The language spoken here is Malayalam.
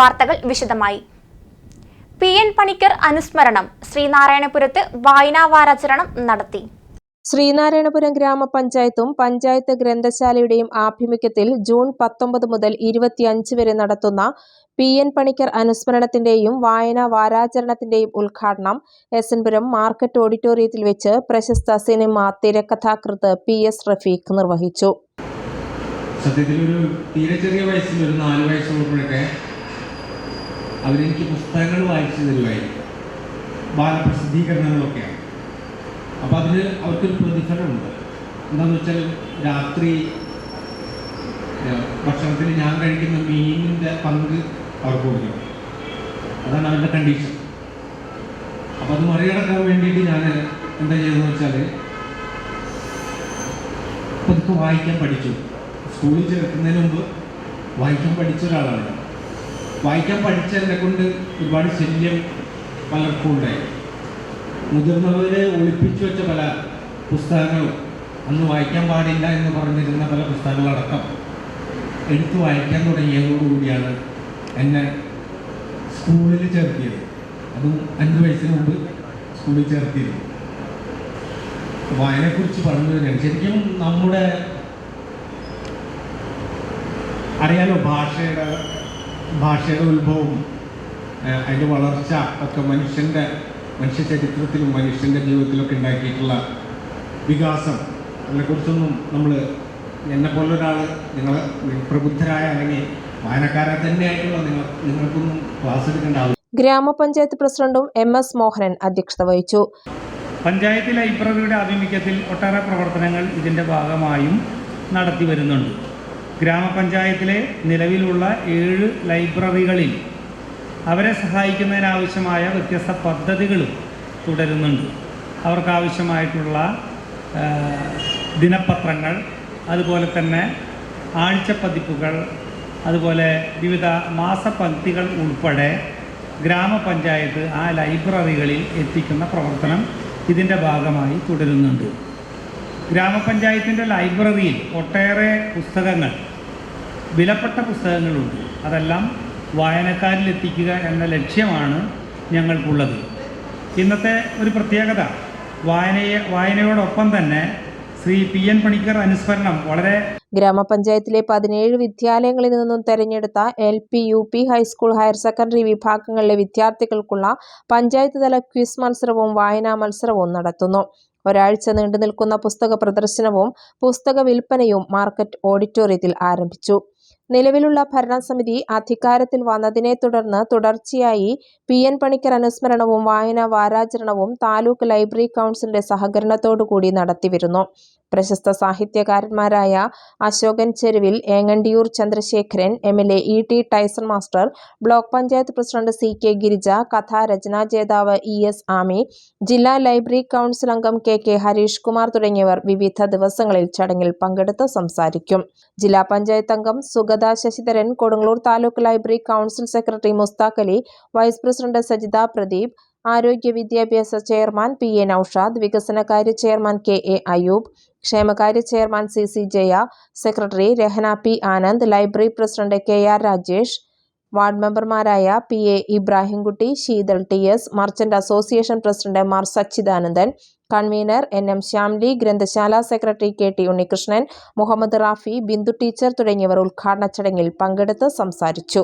വാർത്തകൾ വിശദമായി. പി എൻ പണിക്കർ അനുസ്മരണം. ശ്രീനാരായണപുരത്ത് വായനാ വാരാചരണം നടത്തി. ശ്രീനാരായണപുരം ഗ്രാമപഞ്ചായത്തും പഞ്ചായത്ത് ഗ്രന്ഥശാലയുടെയും ആഭിമുഖ്യത്തിൽ ജൂൺ പത്തൊമ്പത് മുതൽ ഇരുപത്തിയഞ്ച് വരെ നടത്തുന്ന പി എൻ പണിക്കർ അനുസ്മരണത്തിന്റെയും വായനാ വാരാചരണത്തിന്റെയും ഉദ്ഘാടനം എസ് എൻ പുരം മാർക്കറ്റ് ഓഡിറ്റോറിയത്തിൽ വെച്ച് പ്രശസ്ത സിനിമ തിരക്കഥാകൃത്ത് പി എസ് റഫീഖ് നിർവഹിച്ചു. സത്യത്തിൽ ഒരു തീരെ ചെറിയ വയസ്സിൽ ഒരു നാല് വയസ്സുള്ളപ്പോഴൊക്കെ അവരെനിക്ക് പുസ്തകങ്ങൾ വായിച്ചു തരുമായിരുന്നു ബാലപ്രസിദ്ധീകരണങ്ങളൊക്കെയാണ്. അപ്പോൾ അതിന് അവർക്കൊരു പ്രതിഫലമുണ്ട്. എന്താണെന്ന് വെച്ചാൽ രാത്രി ഭക്ഷണത്തിൽ ഞാൻ കഴിക്കുന്ന മീനിന്റെ പങ്ക് അവർക്ക് കൊടുക്കും. അതാണ് അവരുടെ കണ്ടീഷൻ അപ്പോൾ അത് മറികടക്കാൻ വേണ്ടിയിട്ട് ഞാൻ എന്താ ചെയ്തതെന്ന് വെച്ചാൽ പതുക്കെ വായിക്കാൻ പഠിച്ചു. സ്കൂളിൽ ചേർക്കുന്നതിന് മുമ്പ് വായിക്കാൻ പഠിച്ച ഒരാളാണ് ഞാൻ. വായിക്കാൻ പഠിച്ചതിനെ കൊണ്ട് ഒരുപാട് ശല്യം പലർക്കും ഉണ്ടായി. മുതിർന്നവരെ ഒളിപ്പിച്ചു വെച്ച പല പുസ്തകങ്ങളും അന്ന് വായിക്കാൻ പാടില്ല എന്ന് പറഞ്ഞിരുന്ന പല പുസ്തകങ്ങളടക്കം എടുത്ത് വായിക്കാൻ തുടങ്ങിയതോടുകൂടിയാണ് എന്നെ സ്കൂളിൽ ചേർത്തിയത്. അതും അഞ്ച് വയസ്സിന് മുമ്പ് സ്കൂളിൽ ചേർത്തിയിരുന്നു വായനയെക്കുറിച്ച് പറഞ്ഞു തന്നെയാണ് ശരിക്കും നമ്മുടെ അറിയാലോ ഭാഷയുടെ ഭാഷയുടെ ഉത്ഭവം. അതിന്റെ വളർച്ച ഒക്കെ മനുഷ്യന്റെ മനുഷ്യ ചരിത്രത്തിലും മനുഷ്യന്റെ ജീവിതത്തിലൊക്കെ ഉണ്ടാക്കിയിട്ടുള്ള വികാസം. അതിനെക്കുറിച്ചൊന്നും നമ്മൾ എന്നെ പോലൊരാൾ നിങ്ങൾ പ്രബുദ്ധരായ അല്ലെങ്കിൽ വായനക്കാരെ തന്നെയായിട്ടുള്ള നിങ്ങൾ നിങ്ങൾക്കൊന്നും ക്ലാസ് എടുക്കേണ്ട ആവശ്യം ഗ്രാമപഞ്ചായത്ത് പ്രസിഡന്റും എം എസ് മോഹനൻ അധ്യക്ഷത വഹിച്ചു. പഞ്ചായത്ത് ലൈബ്രറിയുടെ ആഭിമുഖ്യത്തിൽ ഒട്ടേറെ പ്രവർത്തനങ്ങൾ ഇതിന്റെ ഭാഗമായും നടത്തി വരുന്നുണ്ട്. ഗ്രാമപഞ്ചായത്തിലെ നിലവിലുള്ള ഏഴ് ലൈബ്രറികളിൽ അവരെ സഹായിക്കുന്നതിനാവശ്യമായ വ്യത്യസ്ത പദ്ധതികളും തുടരുന്നുണ്ട്. അവർക്കാവശ്യമായിട്ടുള്ള ദിനപത്രങ്ങൾ അതുപോലെ തന്നെ ആഴ്ചപ്പതിപ്പുകൾ അതുപോലെ വിവിധ മാസപംക്തികൾ ഉൾപ്പെടെ ഗ്രാമപഞ്ചായത്ത് ആ ലൈബ്രറികളിൽ എത്തിക്കുന്ന പ്രവർത്തനം ഇതിന്റെ ഭാഗമായി തുടരുന്നുണ്ട്. ഗ്രാമപഞ്ചായത്തിന്റെ ലൈബ്രറിയിൽ ഒട്ടേറെ പുസ്തകങ്ങൾ വിലപ്പെട്ട പുസ്തകങ്ങളുണ്ട്. അതെല്ലാം വായനക്കാരിൽ എത്തിക്കുക എന്ന ലക്ഷ്യമാണ് ഞങ്ങൾക്കുള്ളത്. ഇന്നത്തെ ഒരു പ്രത്യേകത വായനയെ വായനയോടൊപ്പം തന്നെ ശ്രീ പി എൻ പണിക്കർ അനുസ്മരണം വളരെ ഗ്രാമപഞ്ചായത്തിലെ പതിനേഴ് വിദ്യാലയങ്ങളിൽ നിന്നും തെരഞ്ഞെടുത്ത L P U P high school higher secondary വിഭാഗങ്ങളിലെ വിദ്യാർത്ഥികൾക്കുള്ള പഞ്ചായത്ത് തല ക്വിസ് മത്സരവും വായനാ മത്സരവും നടത്തുന്നു. ഒരാഴ്ച നീണ്ടു നിൽക്കുന്ന പുസ്തക പ്രദർശനവും പുസ്തക വിൽപ്പനയും മാർക്കറ്റ് ഓഡിറ്റോറിയത്തിൽ ആരംഭിച്ചു. നിലവിലുള്ള ഭരണസമിതി അധികാരത്തിൽ വന്നതിനെ തുടർന്ന് തുടർച്ചയായി പി എൻ പണിക്കർ അനുസ്മരണവും വായനാ വാരാചരണവും താലൂക്ക് ലൈബ്രറി കൗൺസിലിന്റെ സഹകരണത്തോടുകൂടി നടത്തിവരുന്നു. പ്രശസ്ത സാഹിത്യകാരന്മാരായ Ashokan Cheruvil Engandiyoor Chandrasekharan M L A E T Tyson master block panchayat president C K Girija കഥാരചനാ ജേതാവ് ഇ എസ് ആമി ജില്ലാ ലൈബ്രറി കൗൺസിൽ അംഗം കെ കെ ഹരീഷ് കുമാർ തുടങ്ങിയവർ വിവിധ ദിവസങ്ങളിൽ ചടങ്ങിൽ പങ്കെടുത്ത് സംസാരിക്കും. ജില്ലാ പഞ്ചായത്ത് അംഗം Sugatha Sasidharan Kodungallur taluk library council secretary Mustaq Ali vice president Sajitha Pradeep ആരോഗ്യ വിദ്യാഭ്യാസ ചെയർമാൻ പി എ നൌഷാദ് വികസനകാര്യ ചെയർമാൻ കെ എ അയൂബ് ക്ഷേമകാര്യ chairman C C Jaya secretary Rahana P Anand library president K R Rajesh ward മെമ്പർമാരായ P A Ibrahimkutty Sheethal T S merchant association president Mar Sachidanandan convener N M Shyamli ഗ്രന്ഥശാല secretary K T Unnikrishnan Muhammad Rafi Bindu teacher തുടങ്ങിയവർ ഉദ്ഘാടന ചടങ്ങിൽ പങ്കെടുത്ത് സംസാരിച്ചു.